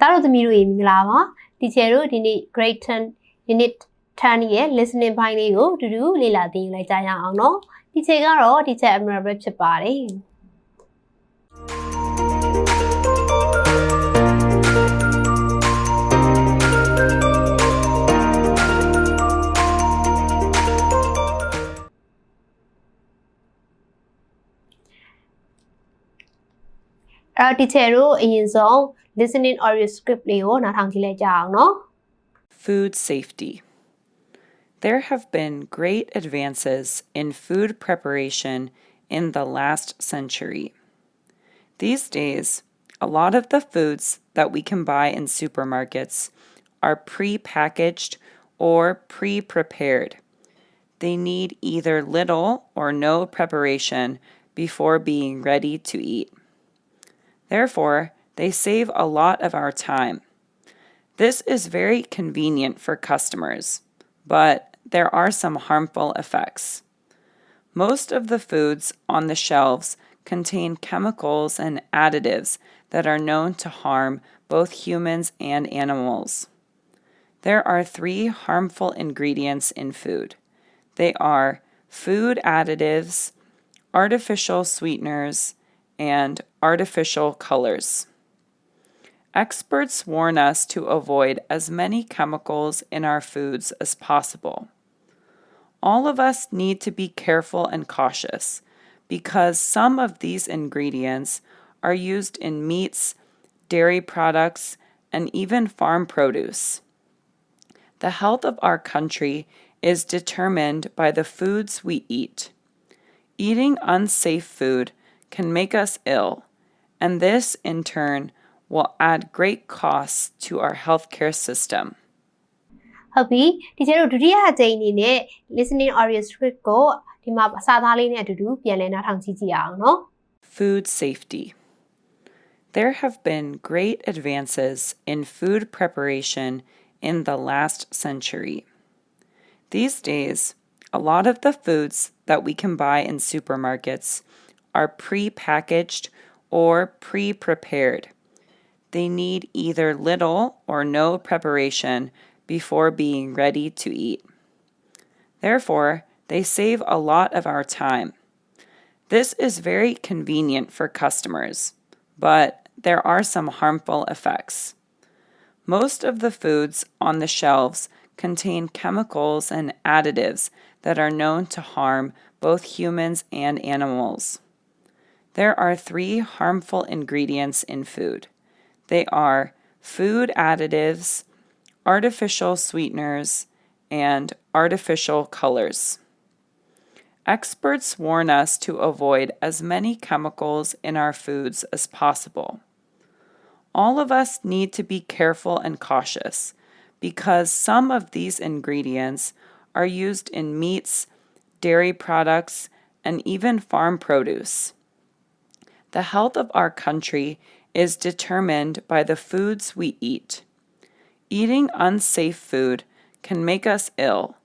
။သားတို့သမီးတို့ရေမင်္ဂလာပါ။ Teacher တို့ဒီနေ့ Grade 10 Unit 10ရဲ့ listening ဘိုင်းလေးကိုအတူတူလေ့လာသင်ယူလိုက်ကြရအောင်နော်။ Teacher ကတော့ Teacher Admirable ဖြစ်ပါတယ်။ အဲ့တီချာတို့အရင်ဆုံး listening audio script လေးကိုနားထောင်ကြည့်လိုက်ကြအောင်နော် Food safety There have been great advances in food preparation in the last century. These days, a lot of the foods that we can buy in supermarkets are pre-packaged or pre-prepared. They need either little or no preparation before being ready to eat. Therefore, they save a lot of our time. This is very convenient for customers, but there are some harmful effects. Most of the foods on the shelves contain chemicals and additives that are known to harm both humans and animals. There are three harmful ingredients in food they are food additives, artificial sweeteners, and artificial colors. Experts warn us to avoid as many chemicals in our foods as possible. All of us need to be careful and cautious because some of these ingredients are used in meats, dairy products, and even farm produce. The health of our country is determined by the foods we eat. Eating unsafe food can make us ill, and this in turn will add great costs to our healthcare system. ဟုတ်ပြီဒီကျတော့ဒုတိယအကြိမ်အနေနဲ့ listening audio script ကိုဒီမှာအစားသားလေးနဲ့အတူတူပြန်လည်နားထောင်ကြည့်ကြရအောင်နော် Food safety There have been great advances in food preparation in the last century. These days, a lot of the foods that we can buy in supermarkets are pre packaged or pre prepared. They need either little or no preparation before being ready to eat. Therefore, they save a lot of our time. This is very convenient for customers, but there are some harmful effects. Most of the foods on the shelves contain chemicals and additives that are known to harm both humans and animals. There are three harmful ingredients in food they are food additives, artificial sweeteners, and artificial colors. Experts warn us to avoid as many chemicals in our foods as possible. All of us need to be careful and cautious because some of these ingredients are used in meats, dairy products, and even farm produce. The health of our country is determined by the foods we eat. Eating unsafe food can make us ill,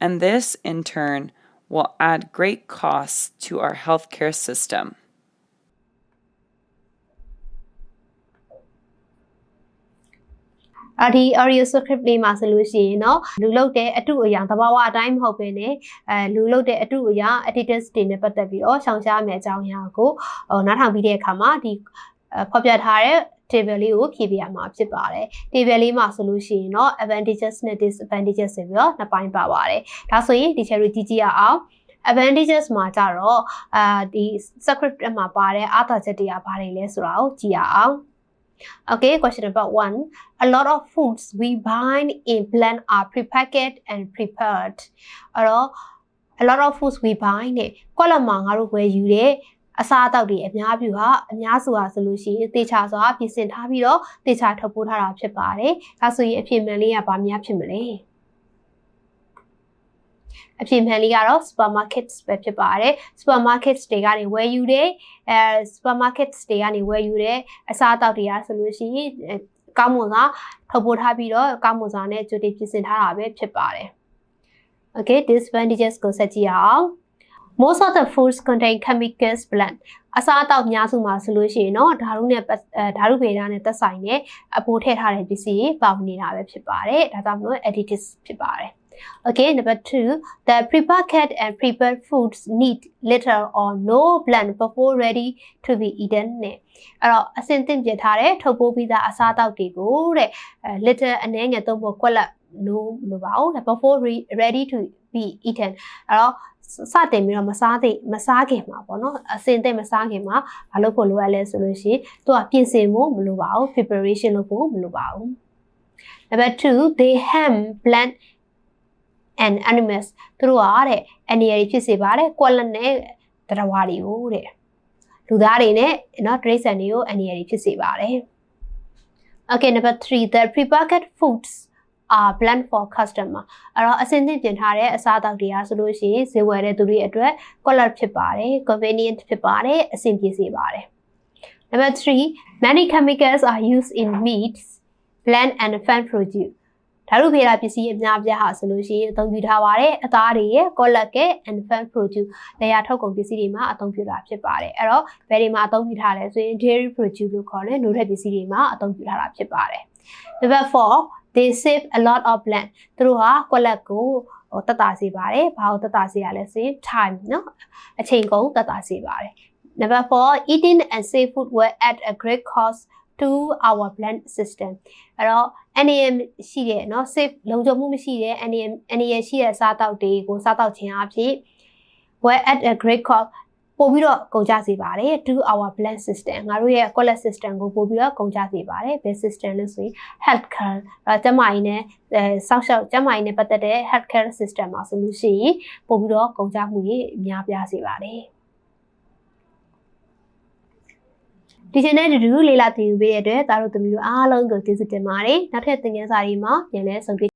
and this in turn will add great costs to our healthcare system. အာဒီ audio script လေးမှာဆိုလို့ရှိရင်တော့လူလုတ်တဲ့အတုအရာသဘာဝအတိုင်းမဟုတ်ဘဲနဲ့အဲလူလုတ်တဲ့အတုအရာ editors တွေနဲ့ပတ်သက်ပြီးတော့ရှောင်ရှားမယ့်အကြောင်းအရာကိုနားထောင်ပြီးတဲ့အခါမှာဒီဖော်ပြထားတဲ့ table လေးကိုဖြည့်ပြရမှာဖြစ်ပါတယ် table လေးမှာဆိုလို့ရှိရင်တော့ advantages နဲ့ disadvantages ဆိုပြီးတော့နှစ်ပိုင်းပါပါတယ်ဒါဆိုရင်ဒီ chair ကိုကြည့်ကြရအောင် advantages မှာကြတော့အာဒီ script မှာပါတဲ့အားသာချက်တွေကဘာတွေလဲဆိုတာကိုကြည့်ရအောင် Okay, question number one. A lot of foods we buy in plant are prepackaged and prepared. အဲ့တော့ a lot of foods we buy နဲ့ကွက်လက်မှာငါတို့ဝယ်ယူတဲ့အစားအသောက်တွေအများပြူဟာအများစုဟာဆိုလို့ရှိရင်တေချာစွာပြင်ဆင်ထားပြီးတော့တေချာထုတ်ပိုးထားတာဖြစ်ပါတယ်။ဒါဆိုရင်အဖြစ်မှန်လေးကဘာများဖြစ်မလဲ။ အဖြစ်မှန်လေးကတော့ supermarkets ပဲဖြစ်ပါတယ် supermarkets တွေကနေဝယ်ယူတဲ့အဲ supermarkets တွေကနေဝယ်ယူတဲ့အစားအသောက်တွေကဆိုလို့ရှိရင်ကောင်းမွန်စွာထုတ်ပိုးထားပြီးတော့ကောင်းမွန်စွာနဲ့ကြိုတင်ပြင်ဆင်ထားတာပဲဖြစ်ပါတယ် Okay disadvantages ကိုဆက်ကြည့်အောင် most of the foods contain chemicals blend အစားအသောက်အများစုမှာဆိုလို့ရှိရင်တော့ဓာတ်နဲ့ပတ်အဲဓာတ်ဗေဒနဲ့သက်ဆိုင်တဲ့အပိုးထည့်ထားတဲ့ပစ္စည်းတွေပါဝင်နေတာပဲဖြစ်ပါတယ်ဒါကြောင့်မလို့ additives ဖြစ်ပါတယ် Okay, number two, the prepackaged and prepared foods need little or no blend before ready to be eaten နဲ့အဲ့တော့အစင်သင့်ပြထားတဲ့ထုတ်ပိုးပြီးသားအစားအသောက်တွေကိုတဲ့အဲ little အနည်းငယ်သုံးဖို့ကွက်လက် no လို့ပါဦး before re- ready to be eaten အဲ့တော့စတင်ပြီးတော့မစားသေးမစားခင်မှာပေါ့နော်အစင်သင့်မစားခင်မှာမလုပ်ဖို့လိုအပ်လဲဆိုလို့ရှိရင်သူကပြင်ဆင်ဖို့မလိုပါဘူး preparation လုပ်ဖို့မလိုပါဘူး Number 2 they ham blend and animals သူတို့ကတဲ့အန်ဒီရီဖြစ်စေပါတယ်ကွက်လက်နဲ့တရဝါတွေကိုတဲ့လူသားတွေနဲ့နော်တိရစ္ဆာန်တွေကိုအန်ဒီရီဖြစ်စေပါတယ် Okay number 3 the prepackaged foods are blend for customer အဲ့တော့အစင်သင့်ပြင်ထားတဲ့အစားအသောက်တွေကဆိုလို့ရှိရင်ဈေးဝယ်တဲ့သူတွေအတွက် quality ဖြစ်ပါတယ် convenient ဖြစ်ပါတယ်အဆင်ပြေစေပါတယ် Number 3 many chemicals are used in meats blend and fan produce ဓာတ်ဗေဒပစ္စည်းအများပြားဟာဆိုလို့ရှိရင်အသုံးပြုထားပါတယ်အသားတွေရဲ့ collagen and fan produce လေယာထုတ်ကုန်ပစ္စည်းတွေမှာအသုံးပြုတာဖြစ်ပါတယ်အဲ့တော့ဘယ်တွေမှာအသုံးပြုထားလဲဆိုရင် dairy produce လို့ခေါ်တဲ့နို့ထွက်ပစ္စည်းတွေမှာအသုံးပြုထားတာဖြစ်ပါတယ် Number 4 they save a lot of land သူတို့ဟာ collagen ကိုဟိုတက်တာစေပါတယ်ဘာလို့တက်တာစေရလဲဆိုရင် time เนาะအချိန်ကုန်တက်တာစေပါတယ် Number 4 eating and safe food were at a great cost to our blend system အဲ့တော့ NAM ရှိတဲ့เนาะ safe လုံခြုံမှုမရှိတဲ့ NAM NAM ရှိတဲ့စားတောက်တွေကိုစားတောက်ခြင်းအဖြစ် were at a great cost ပို့ပြီးတော့ကုန်ကြစေပါတယ် to our blend system ငါတို့ရဲ့ quality system ကိုပို့ပြီးတော့ကုန်ကြစေပါတယ်ဘယ် system လဲဆိုရင် health care အဲကျန်းမာရေးနဲ့အဲစောင့်ရှောက်ကျန်းမာရေးနဲ့ပတ်သက်တဲ့ health care system မှာဆိုလို့ရှိရင်ပို့ပြီးတော့ကုန်ကြမှုကြီးအများပြားစေပါတယ် ဒီချိန်နဲ့တူတူလေးလာတင်ယူပေးရတဲ့အတွက်သားတို့သမီးတို့အားလုံးကိုကျေးဇူးတင်ပါတယ်နောက်ထပ်သင်ခန်းစာတွေမှာပြန်လည်ဆုံတွေ့